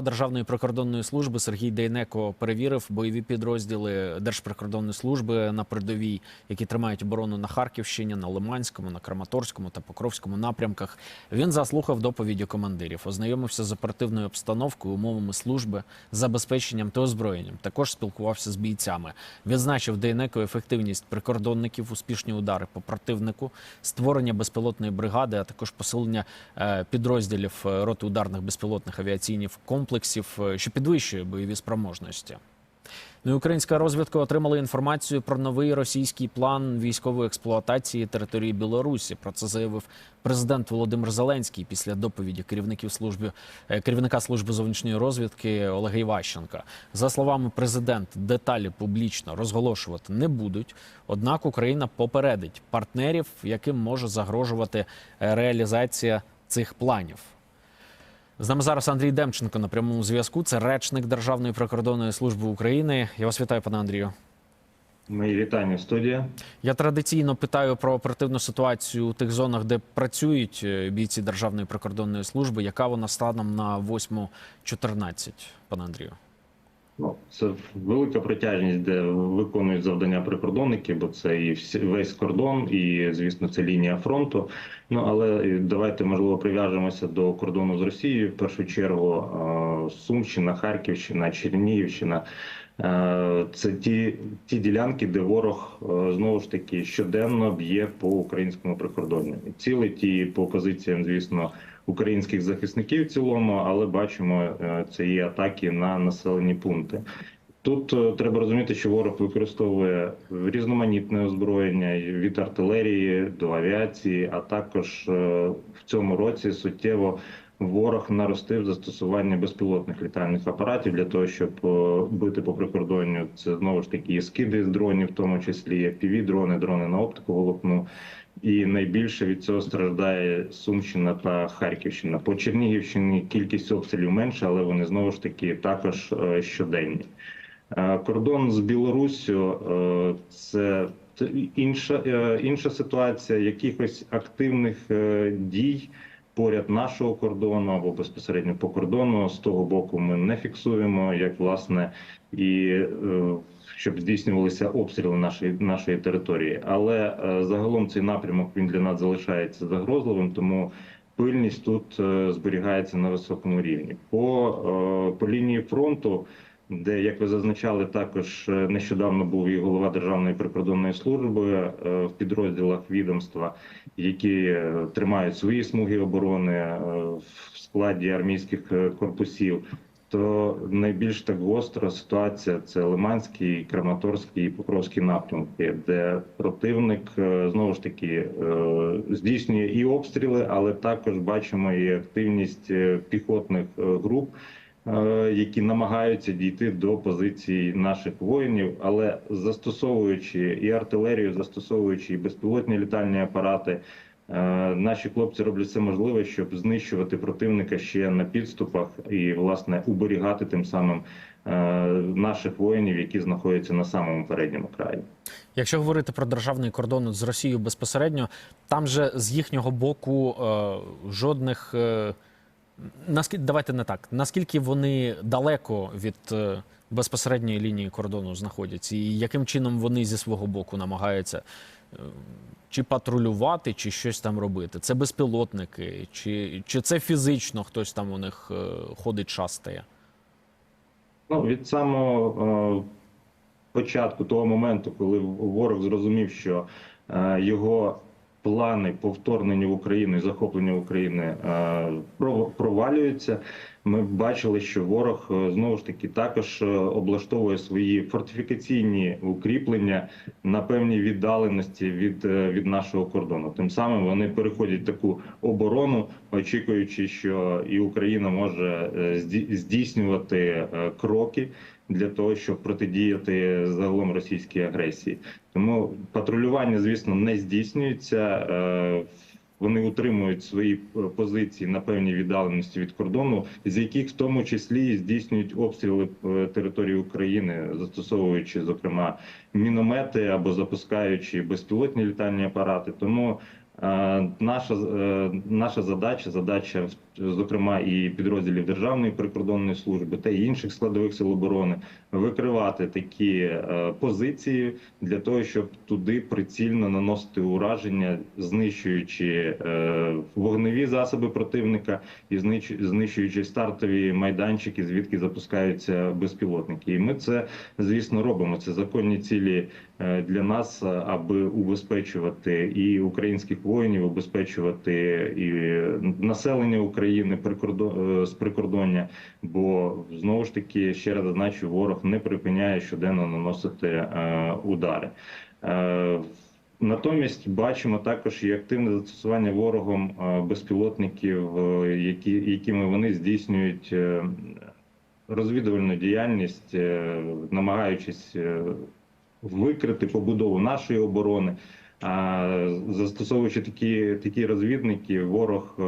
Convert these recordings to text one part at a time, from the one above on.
Державної прикордонної служби Сергій Дейнеко перевірив бойові підрозділи Держприкордонної служби на передовій, які тримають оборону на Харківщині, на Лиманському, на Краматорському та Покровському напрямках. Він заслухав доповіді командирів, ознайомився з оперативною обстановкою, умовами служби, забезпеченням та озброєнням. Також спілкувався з бійцями. Відзначив Дейнеко ефективність прикордонників, успішні удари по противнику, створення безпілотної бригади, а також посилення е, підрозділів е, роти ударних безпілотних авіаційних комплексів, е, що підвищує бойові спроможності. Ну, і українська розвідка отримала інформацію про новий російський план військової експлуатації території Білорусі. Про це заявив президент Володимир Зеленський після доповіді керівників служби е, керівника служби зовнішньої розвідки Олега Іващенка. За словами президента, деталі публічно розголошувати не будуть. Однак Україна попередить партнерів, яким може загрожувати е, реалізація цих планів. З нами зараз Андрій Демченко на прямому зв'язку. Це речник Державної прикордонної служби України. Я вас вітаю, пане Андрію. Мої вітання, студія. Я традиційно питаю про оперативну ситуацію у тих зонах, де працюють е, бійці Державної прикордонної служби. Яка вона станом на 8.14, пане Андрію? Ну, це велика протяжність, де виконують завдання прикордонники, бо це і весь кордон, і звісно, це лінія фронту. Ну але давайте можливо прив'яжемося до кордону з Росією. В першу чергу е, Сумщина, Харківщина, Чернігівщина. Е, Це ті, ті ділянки, де ворог е, знову ж таки щоденно б'є по українському прикордонню. І Цілить і по позиціям, звісно, українських захисників в цілому, але бачимо, е, є атаки на населені пункти. Тут е, треба розуміти, що ворог використовує різноманітне озброєння від артилерії до авіації, а також е, в цьому році суттєво ворог наростив застосування безпілотних літальних апаратів для того, щоб бити по прикордонню. Це знову ж таки і скиди з дронів, в тому числі pv дрони, дрони на оптику волокну. І найбільше від цього страждає Сумщина та Харківщина. По Чернігівщині кількість обстрілів менша, але вони знову ж таки також е, щоденні. Е, Кордон з Білоруссю е, це інша, інша ситуація. Якихось активних дій поряд нашого кордону або безпосередньо по кордону з того боку ми не фіксуємо, як власне і щоб здійснювалися обстріли нашої нашої території. Але е, загалом цей напрямок він для нас залишається загрозливим, тому пильність тут е, зберігається на високому рівні. По, е, по лінії фронту, де, як ви зазначали, також нещодавно був і голова Державної прикордонної служби в підрозділах відомства, які тримають свої смуги оборони в складі армійських корпусів. То найбільш так гостра ситуація це Лиманський, Краматорський і Покровський напрямки, де противник е, знову ж таки е, здійснює і обстріли, але також бачимо і активність е, піхотних груп, які намагаються дійти до позицій наших воїнів, але застосовуючи і артилерію, застосовуючи і безпілотні літальні апарати. Е, Наші хлопці роблять все можливе, щоб знищувати противника ще на підступах і власне уберігати тим самим е, наших воїнів, які знаходяться на самому передньому краї. Якщо говорити про державний кордон з Росією безпосередньо, там же з їхнього боку е, жодних наскільки давайте не так. Наскільки вони далеко від безпосередньої лінії кордону знаходяться, і яким чином вони зі свого боку намагаються чи патрулювати, чи щось там робити? Це безпілотники, чи, чи це фізично хтось там у них е, ходить, шастає? Ну від самого е, початку того моменту, коли ворог зрозумів, що е, його плани по вторгненню в Україну і захопленню України про- провалюються. Ми бачили, що ворог е, знову ж таки також е, облаштовує свої фортифікаційні укріплення на певній віддаленості від, е, від нашого кордону. Тим самим вони переходять таку оборону, очікуючи, що і Україна може здійснювати кроки для того, щоб протидіяти загалом російській агресії. Тому патрулювання, звісно, не здійснюється. Вони утримують свої е, позиції на певній віддаленості від кордону, з яких в тому числі здійснюють обстріли е, території України, застосовуючи зокрема міномети або запускаючи безпілотні літальні апарати. Тому е, наша наша задача, задача зокрема і підрозділів Державної прикордонної служби та інших складових сил оборони, викривати такі е, позиції для того, щоб туди прицільно наносити ураження, знищуючи е, вогневі засоби противника і знищуючи стартові майданчики, звідки запускаються безпілотники. І ми це, звісно, робимо. Це законні цілі е, для нас, аби убезпечувати і українських воїнів, убезпечувати і населення України прикордон е, з прикордоння. Бо знову ж таки ще раз зазначу, ворог не припиняє щоденно наносити е, удари. Е, Натомість бачимо також і активне застосування ворогом е, безпілотників, е, які, якими вони здійснюють розвідувальну діяльність, намагаючись викрити побудову нашої оборони. А застосовуючи такі, такі розвідники, ворог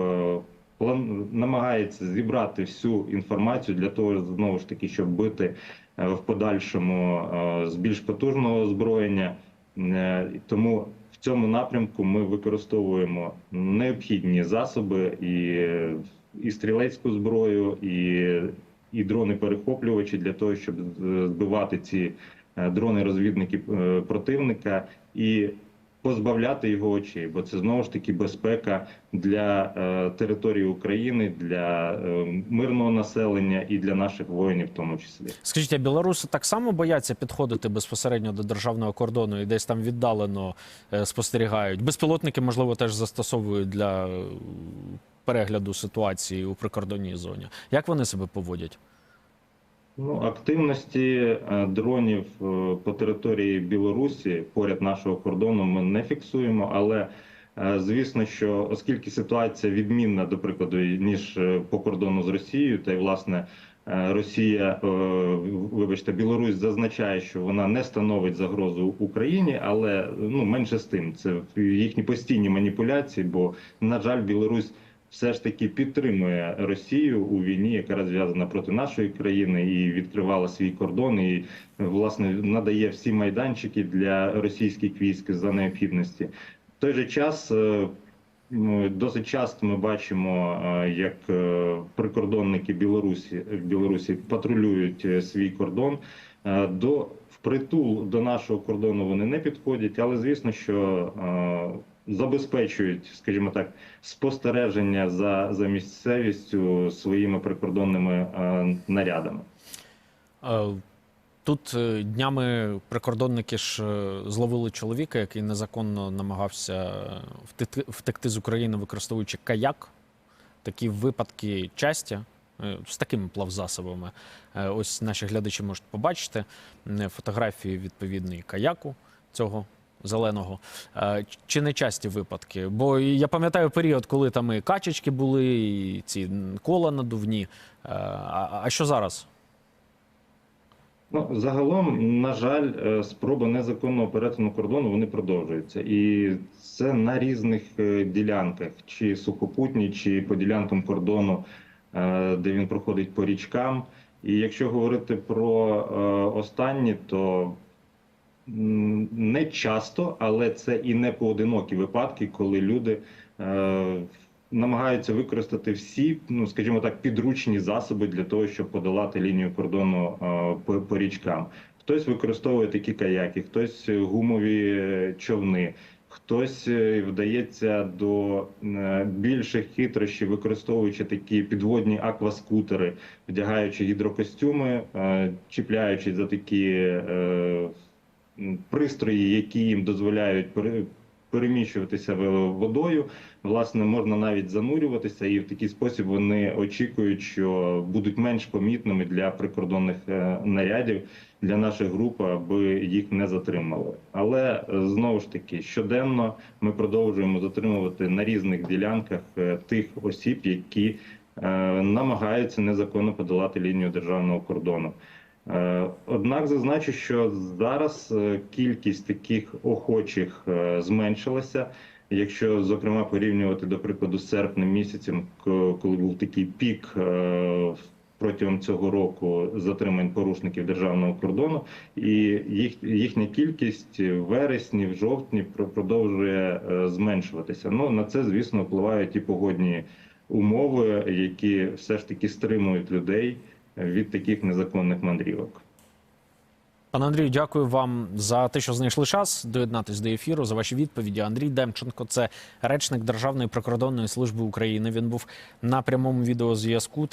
план намагається зібрати всю інформацію для того, знову ж таки, щоб бити е, в подальшому е, з більш потужного озброєння. Е, Тому в цьому напрямку ми використовуємо необхідні засоби і, і стрілецьку зброю, і, і дрони-перехоплювачі для того, щоб збивати ці дрони-розвідники е, противника і позбавляти його очей, бо це знову ж таки безпека для е, території України, для е, мирного населення і для наших воїнів, в тому числі. Скажіть, а білоруси так само бояться підходити безпосередньо до державного кордону і десь там віддалено е, спостерігають. Безпілотники, можливо, теж застосовують для е, перегляду ситуації у прикордонній зоні. Як вони себе поводять? Ну, активності е, дронів е, по території Білорусі поряд нашого кордону ми не фіксуємо, але е, звісно, що оскільки ситуація відмінна, до прикладу, ніж по кордону з Росією, та й власне Росія, вибачте, Білорусь зазначає, що вона не становить загрозу Україні, але ну менше з тим, це їхні постійні маніпуляції, бо на жаль, Білорусь все ж таки підтримує Росію у війні, яка розв'язана проти нашої країни, і відкривала свій кордон, і власне надає всі майданчики для російських військ за необхідності. В той же час е, досить часто ми бачимо, е, як е, прикордонники Білорусі Білорусі патрулюють свій кордон. До впритул до нашого кордону вони не підходять, але звісно, що забезпечують, скажімо так, спостереження за, за місцевістю своїми прикордонними е, нарядами. Е, Тут е, днями прикордонники ж зловили чоловіка, який незаконно намагався втекти, з України, використовуючи каяк. Такі випадки часті з такими плавзасобами. Ось наші глядачі можуть побачити фотографії відповідної каяку цього. Зеленого Е, чи не часті випадки? Бо я пам'ятаю період, коли там і качечки були, і ці кола надувні. Е, А, а що зараз? Ну, загалом, на жаль, е, спроби незаконного перетину кордону вони продовжуються, і це на різних ділянках, чи сухопутні, чи по ділянкам кордону, де він проходить по річкам. І якщо говорити про останні, то не часто, але це і не поодинокі випадки, коли люди е, намагаються використати всі, ну скажімо так, підручні засоби для того, щоб подолати лінію кордону е, по, по річкам. Хтось використовує такі каяки, хтось гумові е, човни. Хтось е, вдається до е, більших хитрощів, використовуючи такі підводні акваскутери, вдягаючи гідрокостюми, чіпляючись за такі пристрої, які їм дозволяють пере- переміщуватися водою. Власне, можна навіть занурюватися, і в такий спосіб вони очікують, що будуть менш помітними для прикордонних е, нарядів для наших груп, аби їх не затримали. Але е, знову ж таки, щоденно ми продовжуємо затримувати на різних ділянках е, тих осіб, які намагаються незаконно подолати лінію державного кордону. Е, Однак зазначу, що зараз е, кількість таких охочих е, зменшилася. Якщо зокрема порівнювати до прикладу з серпнем місяцем, коли був такий пік протягом цього року затримань порушників державного кордону, і їх їхня кількість в вересні, в жовтні про- продовжує зменшуватися. Ну на це звісно впливають і погодні умови, які все ж таки стримують людей від таких незаконних мандрівок. Пане Андрію, дякую вам за те, що знайшли час доєднатись до ефіру, за ваші відповіді. Андрій Демченко, це речник Державної прикордонної служби України. Він був на прямому відеозв'язку.